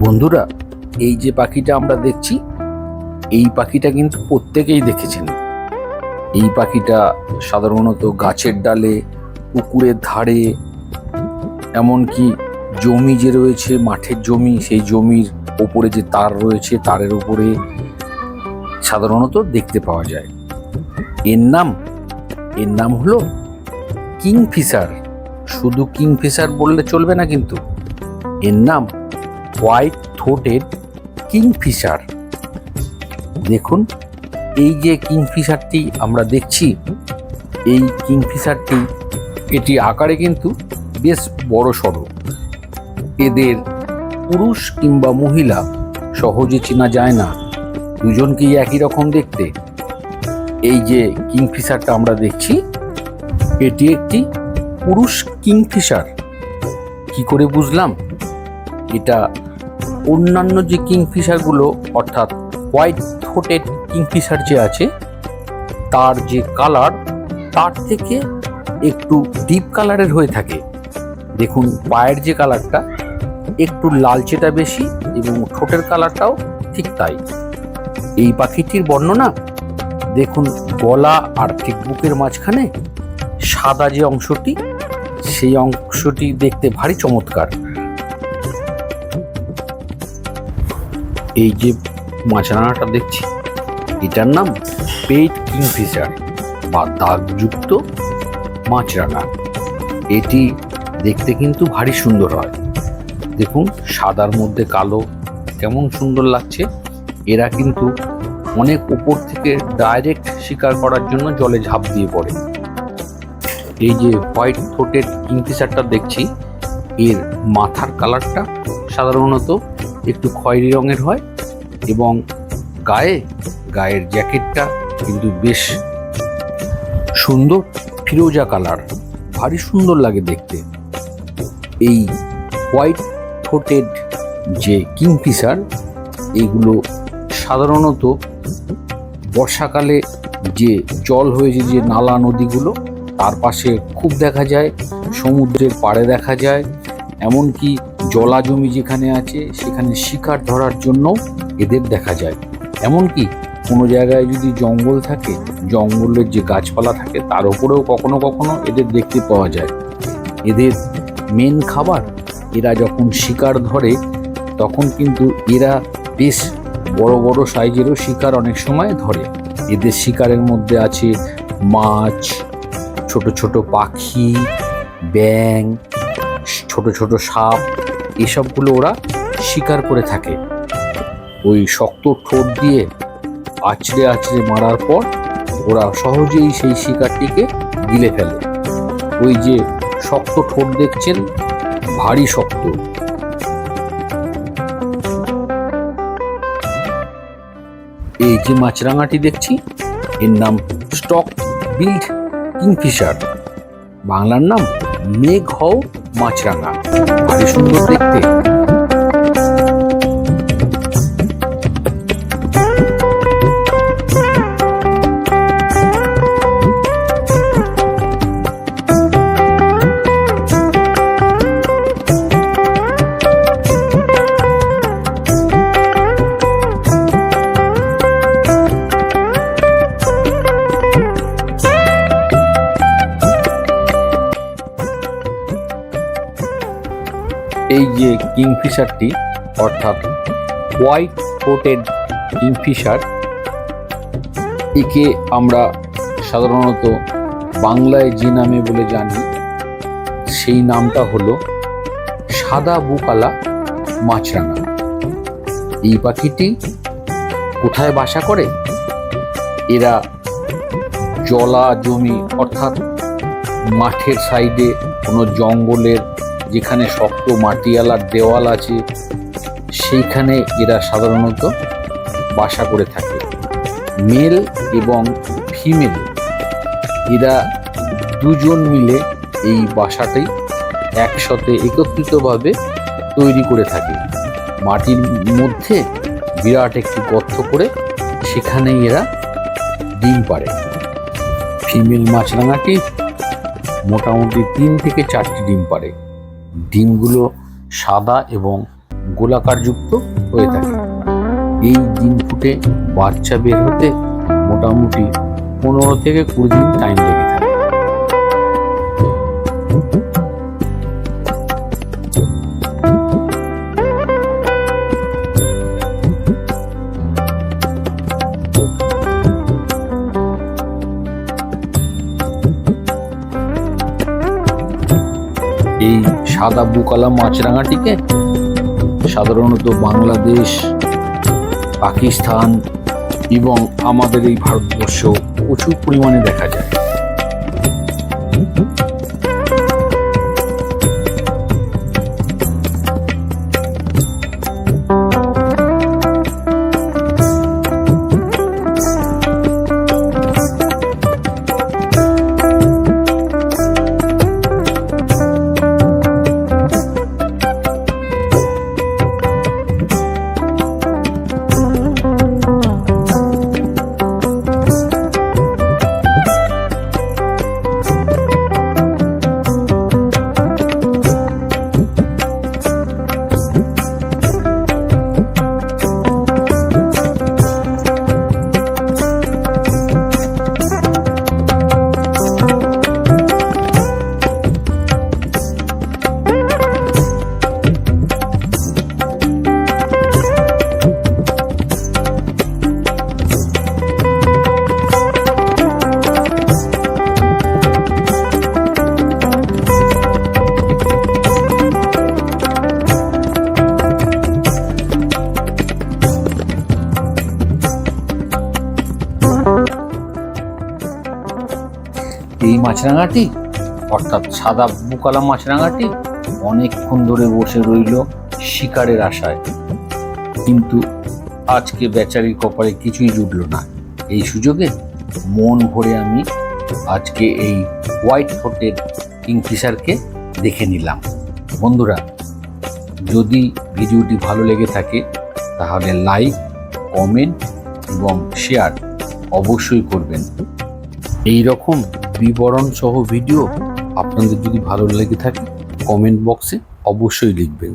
বন্ধুরা, এই যে পাখিটা আমরা দেখছি, এই পাখিটা কিন্তু প্রত্যেকেই দেখেছেন। এই পাখিটা সাধারণত গাছের ডালে, পুকুরের ধারে, এমনকি জমি যে রয়েছে, মাঠের জমি, সেই জমির ওপরে যে তার রয়েছে, তারের ওপরে সাধারণত দেখতে পাওয়া যায়। এর নাম এর নাম হলো কিংফিশার। শুধু কিংফিশার বললে চলবে না কিন্তু, এর নাম হোয়াইট থ্রোটেড কিংফিশার। দেখুন, এই যে কিংফিশারটি আমরা দেখছি, এই কিংফিশারটি এটি আকারে কিন্তু বেশ বড় সড়ো। এদের পুরুষ কিংবা মহিলা সহজে চেনা যায় না, দুজনকেই একই রকম দেখতে। এই যে কিংফিশারটা আমরা দেখছি, এটি একটি পুরুষ কিংফিশার। কি করে বুঝলাম? এটা অন্যান্য যে কিংফিশারগুলো, অর্থাৎ হোয়াইট থ্রোটেড কিংফিশার যে আছে, তার যে কালার তার থেকে একটু ডিপ কালারের হয়ে থাকে। দেখুন, পায়ের যে কালারটা একটু লালচেটা বেশি এবং ঠোঁটের কালারটাও ঠিক তাই। এই পাখিটির বর্ণনা, দেখুন, গলা আর ঠিক বুকের মাঝখানে সাদা যে অংশটি, সেই অংশটি দেখতে ভারী চমৎকার। এই যে মাছরাঙাটা দেখছি, এটার নাম পেট কিংফিশার বা দাগযুক্ত মাছরাঙা। এটি দেখতে কিন্তু ভারী সুন্দর হয়। দেখুন, সাদার মধ্যে কালো, কেমন সুন্দর লাগছে। এরা কিন্তু অনেক উপর থেকে ডাইরেক্ট শিকার করার জন্য জলে ঝাঁপ দিয়ে পড়ে। এই যে হোয়াইট থ্রোটেড কিংফিশারটা দেখছি, এর মাথার কালারটা সাধারণত একটু খয়েরি রঙের হয় এবং গায়ে, গায়ের জ্যাকেটটা কিন্তু বেশ সুন্দর ফিরোজা কালার। ভারী সুন্দর লাগে দেখতে। এই হোয়াইট থ্রোটেড যে কিংফিশার এইগুলো সাধারণত বর্ষাকালে যে জল হয়েছে যে নালা নদীগুলো, তার পাশে খুব দেখা যায়, সমুদ্রের পাড়ে দেখা যায়, এমনকি জলা জমি যেখানে আছে, সেখানে শিকার ধরার জন্য এদের দেখা যায়। এমনকি কোনো জায়গায় যদি জঙ্গল থাকে, জঙ্গলের যে গাছপালা থাকে, তার উপরেও কখনো কখনো এদের দেখতে পাওয়া যায়। এদের মেন খাবার, এরা যখন শিকার ধরে, তখন কিন্তু এরা বেশ বড় বড় সাইজেরও শিকার অনেক সময় ধরে। এদের শিকারের মধ্যে আছে মাছ, ছোট ছোট পাখি ব্যাং ছোট ছোট সাপ এসবগুলো ওরা শিকার করে থাকে। ওই শক্ত ঠোঁট দিয়ে আছড়ে আছড়ে মারার পর ওরা সহজেই সেই শিকারটিকে গিলে ফেলে। ওই যে শক্ত ঠোঁট দেখছেন, ভারী শক্ত। এই যে মাছরাঙাটি দেখছি, এর নাম স্টক বিল্ড কিংফিশার। বাংলার নাম মেঘ হও মাছরাঙা ভারী সুন্দর দেখতে। এই যে কিংফিশারটি, অর্থাৎ হোয়াইট কোটেড কিংফিশার, একে আমরা সাধারণত বাংলায় যে নামে বলে জানি, সেই নামটা হলো সাদা বুকালা মাছরাঙা। এই পাখিটি কোথায় বাসা করে? এরা জলা জমি অর্থাৎ মাঠের সাইডে কোনো জঙ্গলের যেখানে শক্ত মাটিয়ালার দেওয়াল আছে, সেইখানে এরা সাধারণত বাসা করে থাকে। মেল এবং ফিমেল, এরা দুজন মিলে এই বাসাটাই একসাথে একত্রিতভাবে তৈরি করে থাকে। মাটির মধ্যে বিরাট একটি গর্ত করে সেখানেই এরা ডিম পারে ফিমেল মাছরাঙাটি মোটামুটি তিন থেকে চারটি ডিম পারে ডিমগুলো সাদা এবং গোলাকারযুক্ত হয়ে থাকে। এই ডিম ফুটে বাচ্চা বের হতে মোটামুটি পনেরো থেকে কুড়ি দিন টাইম লেগে এই সাদা বুকালা মাছরাঙাটিকে সাধারণত বাংলাদেশ, পাকিস্তান এবং আমাদের এই ভারতবর্ষ প্রচুর পরিমাণে দেখা যায়। মাছরাঙাটি, অর্থাৎ সাদা বুকালা মাছরাঙাটি, অনেকক্ষণ ধরে বসে রইল শিকারের আশায়। কিন্তু আজকে বেচারির কপালে কিছুই জুটল না। এই সুযোগে মন ভরে আমি আজকে এই হোয়াইট ফোর্টের কিংফিশারকে দেখে নিলাম। বন্ধুরা, যদি ভিডিওটি ভালো লেগে থাকে, তাহলে লাইক, কমেন্ট এবং শেয়ার অবশ্যই করবেন। এই রকম বিবরণ সহ ভিডিও আপনাদের যদি ভালো লেগে থাকে কমেন্ট বক্সে অবশ্যই লিখবেন।